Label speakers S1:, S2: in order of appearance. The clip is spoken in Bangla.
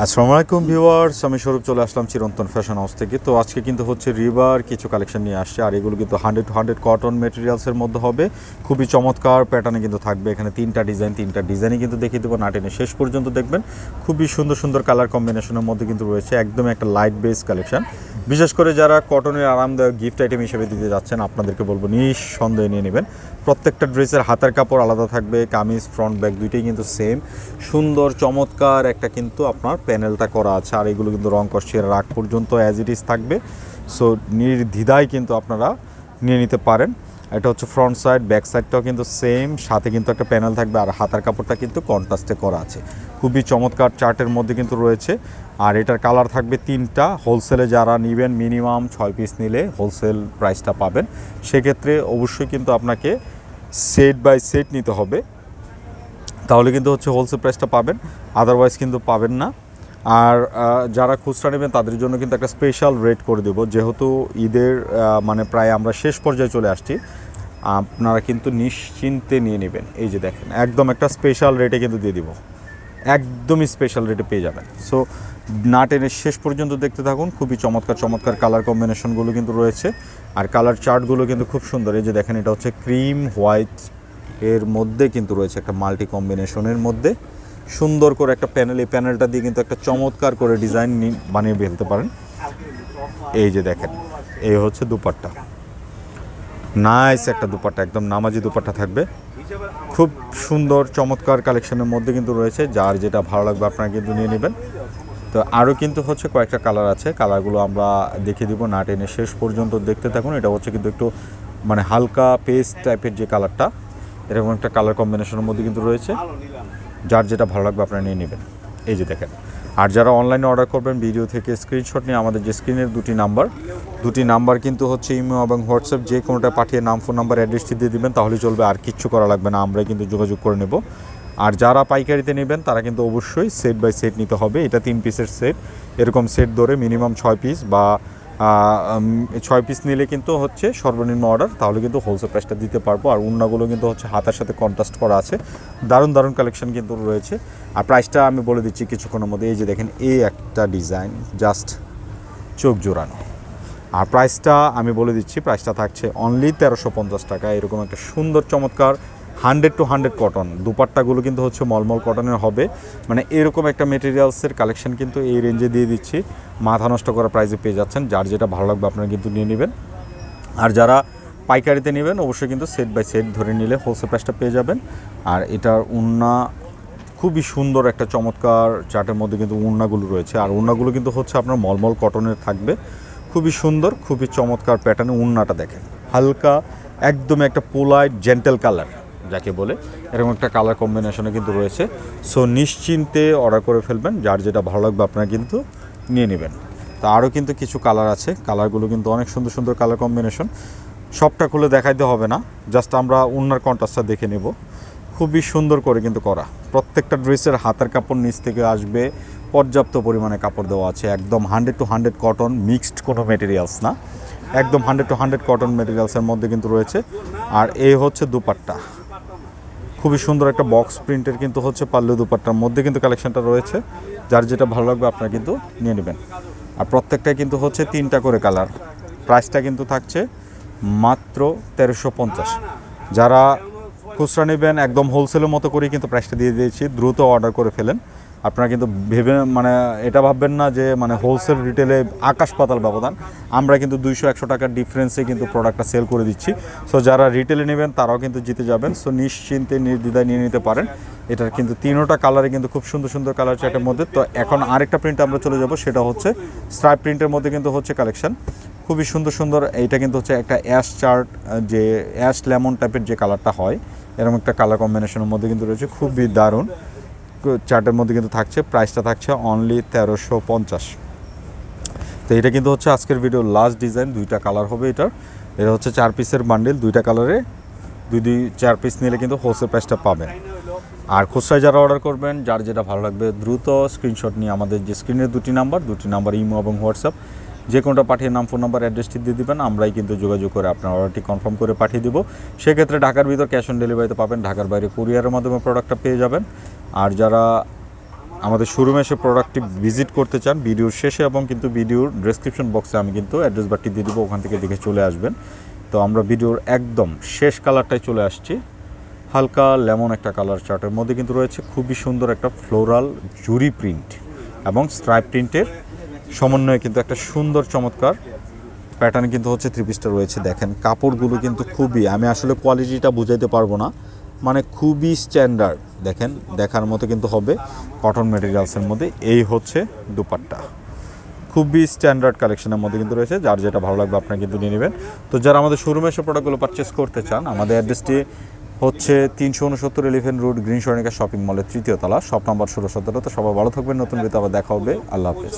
S1: আসসালামু আলাইকুম ভিউয়ার্স, আমি স্বরূপ চলে আসলাম চিরন্তন ফ্যাশন হাউস থেকে। তো আজকে কিন্তু হচ্ছে রিভার কিছু কালেকশন নিয়ে আসছে, আর এগুলো কিন্তু হান্ড্রেড টু হান্ড্রেড কটন মেটেরিয়ালসের মধ্যে হবে। খুবই চমৎকার প্যাটার্নে কিন্তু থাকবে এখানে তিনটা ডিজাইন তিনটা ডিজাইনই কিন্তু দেখিয়ে দেবো নাটেনে শেষ পর্যন্ত দেখবেন। খুবই সুন্দর সুন্দর কালার কম্বিনেশনের মধ্যে কিন্তু রয়েছে একদম একটা লাইট বেস কালেকশন বিশেষ করে যারা কটনের আরামদায়ক গিফট আইটেম হিসেবে দিতে যাচ্ছেন, আপনাদেরকে বলব নিঃসন্দেহে নিয়ে নেবেন। প্রত্যেকটা ড্রেসের হাতের কাপড় আলাদা থাকবে, কামিজ ফ্রন্ট ব্যাক দুইটাই কিন্তু সেম সুন্দর, চমৎকার একটা কিন্তু আপনার প্যানেলটা করা আছে, আর এগুলো কিন্তু রং কষিয়ে রাগ পর্যন্ত অ্যাজ ইট ইজ থাকবে। সো নির্দ্বিধায় কিন্তু আপনারা নিয়ে নিতে পারেন। এটা হচ্ছে ফ্রন্ট সাইড ব্যাক সাইডটাও কিন্তু সেম সাথে কিন্তু একটা প্যানেল থাকবে, আর হাতার কাপড়টা কিন্তু কন্ট্রাস্টে করা আছে। খুবই চমৎকার চার্টের মধ্যে কিন্তু রয়েছে। আর এটার কালার থাকবে তিনটা। হোলসেলে যারা নেবেন মিনিমাম ছয় পিস নিলে হোলসেল প্রাইসটা পাবেন। সেক্ষেত্রে অবশ্যই কিন্তু আপনাকে সেট বাই সেট নিতে হবে। তাহলে কিন্তু হচ্ছে হোলসেল প্রাইসটা পাবেন। আদারওয়াইজ কিন্তু পাবেন না। আর যারা খুচরা নেবেন তাদের জন্য কিন্তু একটা স্পেশাল রেট করে দেব। যেহেতু ঈদের মানে প্রায় আমরা শেষ পর্যায়ে চলে আসছি, আপনারা কিন্তু নিশ্চিন্তে নিয়ে নেবেন। এই যে দেখেন, একদম একটা স্পেশাল রেটে কিন্তু দিয়ে দিব। একদমই স্পেশাল রেটে পেয়ে যাবেন। সো না টেনে শেষ পর্যন্ত দেখতে থাকুন। খুবই চমৎকার চমৎকার কালার কম্বিনেশনগুলো কিন্তু রয়েছে। আর কালার চার্টগুলো কিন্তু খুব সুন্দর। এই যে দেখেন, এটা হচ্ছে ক্রিম হোয়াইট এর মধ্যে কিন্তু রয়েছে একটা মাল্টি কম্বিনেশনের মধ্যে। সুন্দর করে একটা প্যানেল এই প্যানেলটা দিয়ে কিন্তু একটা চমৎকার করে ডিজাইন বানিয়ে ফেলতে পারেন। এই যে দেখেন, এই হচ্ছে দুপাট্টা। নাইস একটা দুপাট্টা, একদম নামাজি দুপাট্টা থাকবে। খুব সুন্দর, চমৎকার কালেকশনের মধ্যে কিন্তু রয়েছে। যার যেটা ভালো লাগবে আপনারা কিন্তু নিয়ে নেবেন। তো আরও কিন্তু হচ্ছে কয়েকটা কালার আছে। কালারগুলো আমরা দেখিয়ে দিব না টেনে। শেষ পর্যন্ত দেখতে থাকুন। এটা হচ্ছে কিন্তু একটু মানে হালকা পেস্ট টাইপের যে কালারটা এরকম একটা কালার কম্বিনেশনের মধ্যে কিন্তু রয়েছে। যার যেটা ভালো লাগবে আপনারা নিয়ে নেবেন। এই যে দেখেন, আর যারা অনলাইনে অর্ডার করবেন ভিডিও থেকে স্ক্রিনশট নিয়ে আমাদের যে স্ক্রিনের দুটি নাম্বার দুটি নাম্বার কিন্তু হচ্ছে ইমো এবং হোয়াটসঅ্যাপ, যে কোনোটা পাঠিয়ে নাম ফোন নাম্বার অ্যাড্রেসটি দিয়ে দেবেন, তাহলে চলবে, আর কিচ্ছু করা লাগবে না, আমরাই কিন্তু যোগাযোগ করে নেব। আর যারা পাইকারিতে নেবেন, তারা কিন্তু অবশ্যই সেট বাই সেট নিতে হবে, এটা তিন পিসের সেট এরকম সেট ধরে মিনিমাম ছয় পিস বা ছয় পিস নিলে কিন্তু হচ্ছে সর্বনিম্ন অর্ডার তাহলে কিন্তু হোলসেল প্রাইসটা দিতে পারব। আর উন্নাগুলো কিন্তু হচ্ছে হাতার সাথে কন্ট্রাস্ট করা আছে। দারুণ দারুণ কালেকশন কিন্তু রয়েছে। আর প্রাইসটা আমি বলে দিচ্ছি কিছুক্ষণের মধ্যে। এই যে দেখেন, এই একটা ডিজাইন জাস্ট চোখ জোড়ানো। আর প্রাইসটা আমি বলে দিচ্ছি প্রাইসটা থাকছে অনলি তেরোশো পঞ্চাশ টাকা। এরকম একটা সুন্দর, চমৎকার হান্ড্রেড টু হান্ড্রেড কটন। দুপাট্টাগুলো কিন্তু হচ্ছে মলমল কটনের হবে। মানে এরকম একটা মেটেরিয়ালসের কালেকশন কিন্তু এই রেঞ্জে দিয়ে দিচ্ছি। মাথা নষ্ট করা প্রাইসে পেয়ে যাচ্ছেন। যার যেটা ভালো লাগবে আপনারা কিন্তু নিয়ে নেবেন। আর যারা পাইকারিতে নেবেন, অবশ্যই কিন্তু সেট বাই সেট ধরে নিলে হোলসেল প্রাইসটা পেয়ে যাবেন। আর এটার উন্না খুবই সুন্দর একটা চমৎকার চার্টের মধ্যে কিন্তু উন্নাগুলো রয়েছে। আর উন্নাগুলো কিন্তু হচ্ছে আপনার মলমল কটনের থাকবে। খুবই সুন্দর, খুবই চমৎকার প্যাটার্নে উন্নাটা দেখেন। হালকা একদম একটা পোলাইট জেন্টেল কালার যাকে বলে। এরকম একটা কালার কম্বিনেশনে কিন্তু রয়েছে। সো নিশ্চিন্তে অর্ডার করে ফেলবেন। যার যেটা ভালো লাগবে আপনারা কিন্তু নিয়ে নেবেন। তা আরও কিন্তু কিছু কালার আছে। কালারগুলো কিন্তু অনেক সুন্দর সুন্দর কালার কম্বিনেশন সবটা খুলে দেখাইতে হবে না। জাস্ট আমরা উন্নার কন্ট্রাস্টটা দেখে নেব। খুবই সুন্দর করে কিন্তু করা। প্রত্যেকটা ড্রেসের হাতের কাপড় নিচ থেকে আসবে। পর্যাপ্ত পরিমাণে কাপড় দেওয়া আছে। একদম hundred to hundred cotton mixed কোনো মেটেরিয়ালস না। একদম হান্ড্রেড টু হান্ড্রেড কটন মেটেরিয়ালসের মধ্যে কিন্তু রয়েছে। আর এই হচ্ছে দুপাট্টা। খুবই সুন্দর একটা বক্স প্রিন্টের কিন্তু হচ্ছে পাল্লু দুপাট্টার মধ্যে কিন্তু কালেকশনটা রয়েছে। যার যেটা ভালো লাগবে আপনারা কিন্তু নিয়ে নেবেন। আর প্রত্যেকটাই কিন্তু হচ্ছে তিনটা করে কালার প্রাইসটা কিন্তু থাকছে মাত্র তেরোশো পঞ্চাশ। যারা খুচরা নেবেন, একদম হোলসেলের মতো করেই কিন্তু প্রাইসটা দিয়ে দিয়েছি। দ্রুত অর্ডার করে ফেলেন। আপনারা কিন্তু ভেবে মানে এটা ভাববেন না যে মানে হোলসেল রিটেলে আকাশ পাতাল ব্যবধান। আমরা কিন্তু দুইশো একশো টাকার ডিফারেন্সে কিন্তু প্রোডাক্টটা সেল করে দিচ্ছি। সো যারা রিটেলে নেবেন, তারাও কিন্তু জিতে যাবেন। সো নিশ্চিন্তে, নির্দ্বিধায় নিয়ে নিতে পারেন। এটার কিন্তু তিনোটা কালারে কিন্তু খুব সুন্দর সুন্দর কালার চার্টের মধ্যে। তো, এখন আরেকটা প্রিন্ট আমরা চলে যাব। সেটা হচ্ছে স্ট্রাইপ প্রিন্টের মধ্যে কিন্তু হচ্ছে কালেকশন খুবই সুন্দর সুন্দর, এইটা কিন্তু হচ্ছে একটা অ্যাশ চার্ট যে অ্যাশ লেমন টাইপের যে কালারটা হয়, এরকম একটা কালার কম্বিনেশনের মধ্যে কিন্তু রয়েছে। খুবই দারুণ। চার্টের মধ্যে কিন্তু থাকছে প্রাইসটা থাকছে অনলি তেরোশো পঞ্চাশ। তো এটা কিন্তু হচ্ছে আজকের ভিডিও লাস্ট ডিজাইন দুইটা কালার হবে এটার। এটা হচ্ছে চার পিসের বান্ডেল দুইটা কালারে দুই দুই, চার পিস নিলে কিন্তু হোলসেল প্রাইসটা পাবেন। আর খুচরায় যারা অর্ডার করবেন, যার যেটা ভালো লাগবে, দ্রুত স্ক্রিনশট নিয়ে আমাদের যে স্ক্রিনের দুটি নাম্বার দুটি নাম্বার ইমো এবং হোয়াটসঅ্যাপ, যে কোনোটা পাঠিয়ে নাম ফোন নাম্বার অ্যাড্রেসটি দিয়ে দেবেন, আমরাই কিন্তু যোগাযোগ করে আপনার অর্ডারটি কনফার্ম করে পাঠিয়ে দেবো। সেক্ষেত্রে ঢাকার ভিতর ক্যাশ অন ডেলিভারিতে পাবেন, ঢাকার বাইরে কুরিয়ারের মাধ্যমে প্রোডাক্টটা পেয়ে যাবেন। আর যারা আমাদের শোরুমে এসে প্রোডাক্টটি ভিজিট করতে চান ভিডিওর শেষে এবং কিন্তু ভিডিওর ডেসক্রিপশন বক্সে আমি কিন্তু অ্যাড্রেস বারটি দিয়ে দেবো, ওখান থেকে দেখে চলে আসবেন। তো আমরা ভিডিওর একদম শেষ কালারটাই চলে আসছি। হালকা লেমন একটা কালার চার্টের মধ্যে কিন্তু রয়েছে, খুবই সুন্দর একটা ফ্লোরাল জুরি প্রিন্ট এবং স্ট্রাইপ প্রিন্টের সমন্বয়ে কিন্তু একটা সুন্দর চমৎকার প্যাটার্ন কিন্তু হচ্ছে থ্রি পিসটা রয়েছে। দেখেন, কাপড়গুলো কিন্তু খুবই, আমি আসলে কোয়ালিটিটা বুঝাইতে পারব না মানে খুবই স্ট্যান্ডার্ড দেখেন, দেখার মতো কিন্তু হবে। কটন মেটেরিয়ালসের মধ্যে এই হচ্ছে দুপাট্টা। খুবই স্ট্যান্ডার্ড কালেকশনের মধ্যে কিন্তু রয়েছে, যার যেটা ভালো লাগবে আপনারা কিন্তু নিয়ে নেবেন। তো যারা আমাদের শোরুমে এসে প্রোডাক্টগুলো পারচেস করতে চান, আমাদের অ্যাড্রেসটি হচ্ছে তিনশো উনসত্তর Elephant Road Green Saranika shopping মলের তৃতীয় তলা শপ নাম্বার ষোলো সতেরো তো সবাই ভালো থাকবেন, নতুন ভিডিওতে আবার দেখা হবে। আল্লাহ হাফেজ।